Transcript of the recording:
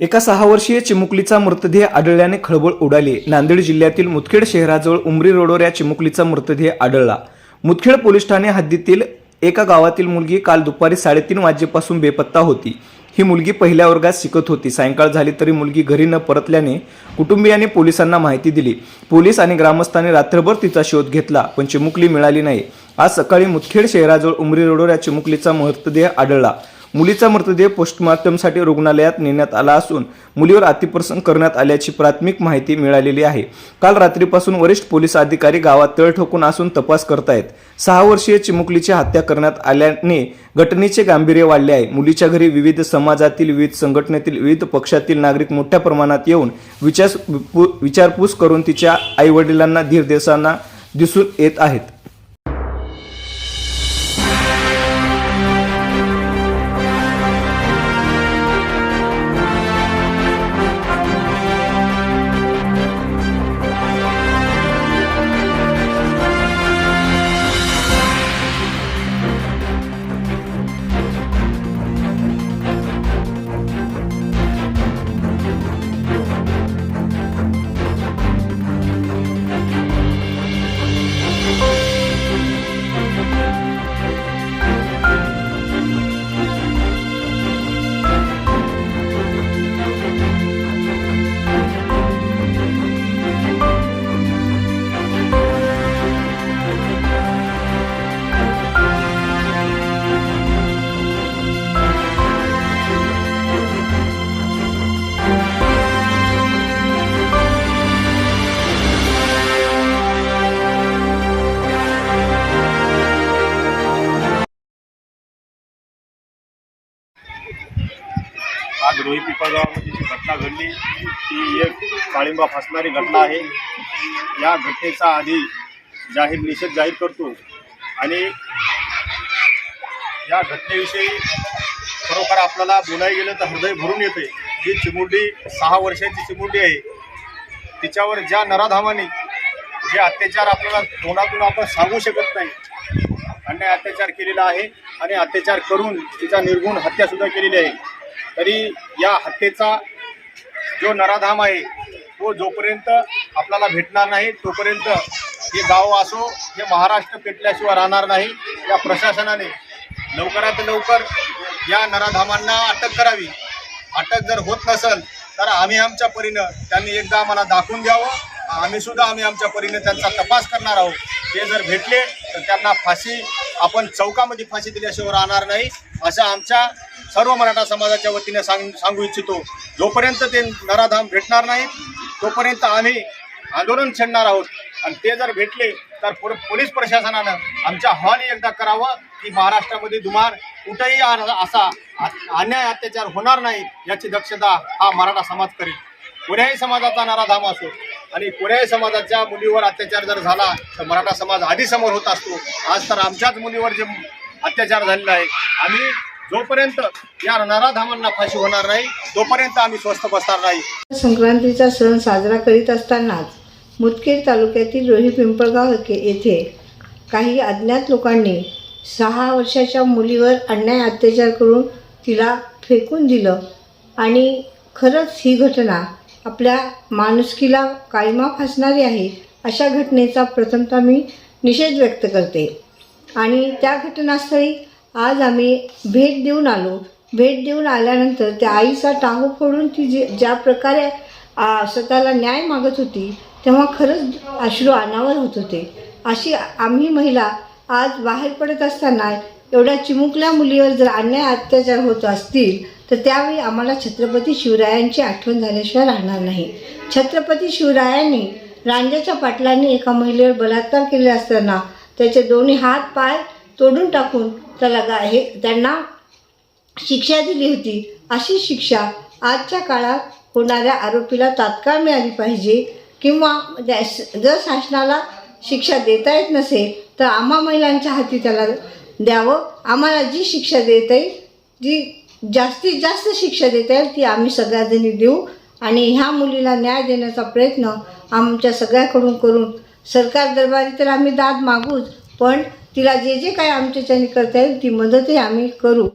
एका सहा वर्षीय चिमुकलीचा मृतदेह आढळल्याने खळबळ उडाली. नांदेड जिल्ह्यातील मुदखेड शहराजवळ उमरी रोडवर या चिमुकलीचा मृतदेह आढळला. मुदखेड पोलीस ठाणे हद्दीतील एका गावातील मुलगी काल दुपारी साडेतीन वाजेपासून बेपत्ता होती. ही मुलगी पहिल्या वर्गात शिकत होती. सायंकाळ झाली तरी मुलगी घरी न परतल्याने कुटुंबियांनी पोलिसांना माहिती दिली. पोलीस आणि ग्रामस्थांनी रात्रभर तिचा शोध घेतला पण चिमुकली मिळाली नाही. आज सकाळी मुदखेड शहराजवळ उमरी रोडवर या चिमुकलीचा मृतदेह आढळला. मुलीचा मृतदेह पोस्टमॉर्टमसाठी रुग्णालयात नेण्यात आला असून मुलीवर अतिप्रसंग करण्यात आल्याची प्राथमिक माहिती मिळालेली आहे. काल रात्रीपासून वरिष्ठ पोलीस अधिकारी गावात तळ ठोकून असून तपास करतायत. सहा वर्षीय चिमुकलीची हत्या करण्यात आल्याने घटनेचे गांभीर्य वाढले आहे. मुलीच्या घरी विविध समाजातील विविध संघटनेतील विविध पक्षातील नागरिक मोठ्या प्रमाणात येऊन विचार विचारपूस करून तिच्या आईवडिलांना धीर देसांना दिसून येत आहेत. आज रोही पिपळगावामध्ये जी घटना घडली ती एक काळिंबा फासणारी घटना आहे. या घटनेचा आधी जाहीर निषेध जाहीर करतो आणि या घटनेविषयी खरोखर आपल्याला बोलायला गेलं तर हृदय भरून येते. जी चिमुंडी सहा वर्षाची चिमुंडी आहे तिच्यावर ज्या नराधामाने जे अत्याचार आपल्याला तोंडातून आपण सांगू शकत नाही अन्याय अत्याचार केलेला आहे आणि अत्याचार करून तिचा निर्गुण हत्यासुद्धा केलेली आहे. तरी या हत्येचा जो नराधाम आहे तो जोपर्यंत आपल्याला भेटणार नाही तोपर्यंत हे गाव असो हे महाराष्ट्र पेटल्याशिवाय राहणार नाही. या प्रशासनाने लवकरात लवकर या नराधामांना अटक करावी. अटक जर होत नसेल तर आम्ही आमच्या परीनं त्यांनी एकदा आम्हाला दाखवून द्यावं. आम्ही सुद्धा आम्ही आमच्या परीने त्यांचा तपास करणार आहोत. ते जर भेटले तर त्यांना फाशी आपण चौकामध्ये फाशी दिल्याशिवाय राहणार नाही. असं आमच्या सर्व मराठा समाजाच्या वतीने सांग सांगू इच्छितो जोपर्यंत ते नराधाम भेटणार नाही तोपर्यंत आम्ही आंदोलन छेडणार आहोत. आणि ते जर भेटले तर पोलीस प्रशासनानं आमच्या हॉल एकदा करावं की महाराष्ट्रामध्ये दुमार कुठेही असा अन्याय अत्याचार होणार नाही याची दक्षता हा मराठा समाज करेल. कोण्याही समाजाचा नराधाम असो आणि कोण्याही समाजाच्या मुलीवर अत्याचार जर झाला तर मराठा समाज आधी समोर होत असतो. आज तर आमच्याच मुलीवर जे अत्याचार झालेला आहे. आम्ही जोपर्यंत या नराधामांना फाशी होणार नाही तोपर्यंत आम्ही स्वस्थ बसणार नाही. संक्रांतीचा सण साजरा करीत असतानाच मुदखेड तालुक्यातील रोही पिंपळगाव येथे- येथे काही अज्ञात लोकांनी सहा वर्षाच्या मुलीवर अन्याय अत्याचार करून तिला फेकून दिलं आणि खरंच ही घटना आपल्या माणुसकीला कायमा फासणारी आहे अशा घटनेचा प्रथमतः मी निषेध व्यक्त करते. आणि त्या घटनास्थळी आज आम्ही भेट देऊन आलो. भेट देऊन आल्यानंतर त्या आईचा टांगू फोडून ती जे ज्या प्रकारे स्वतःला न्याय मागत होती तेव्हा खरंच अश्रू अनावर होत होते. अशी आम्ही महिला आज बाहेर पडत असताना एवढ्या चिमुकल्या मुलीवर जर अन्याय अत्याचार होत असतील तर त्यावेळी आम्हाला छत्रपती शिवरायांची आठवण झाल्याशिवाय राहणार नाही. छत्रपती शिवरायांनी रांजाच्या पाटलांनी एका महिलेवर बलात्कार केले असताना त्याचे दोन्ही हात पाय तोडून टाकून त्याला गा हे त्यांना शिक्षा दिली होती. अशी शिक्षा आजच्या काळात होणाऱ्या आरोपीला तात्काळ मिळाली पाहिजे किंवा जर शासनाला शिक्षा देता येत नसेल तर आम्हा महिलांच्या हाती त्याला द्यावं. आम्हाला जी शिक्षा देता येईल जी जास्तीत जास्त शिक्षा देता येईल ती आम्ही सगळ्याजणी देऊ आणि ह्या मुलीला न्याय देण्याचा प्रयत्न आमच्या सगळ्याकडून करून सरकार दरबारी तर आम्ही दाद मागूच पण तिला जे जे काय आमच्याच्याने करता येईल ती मदतही आम्ही करू.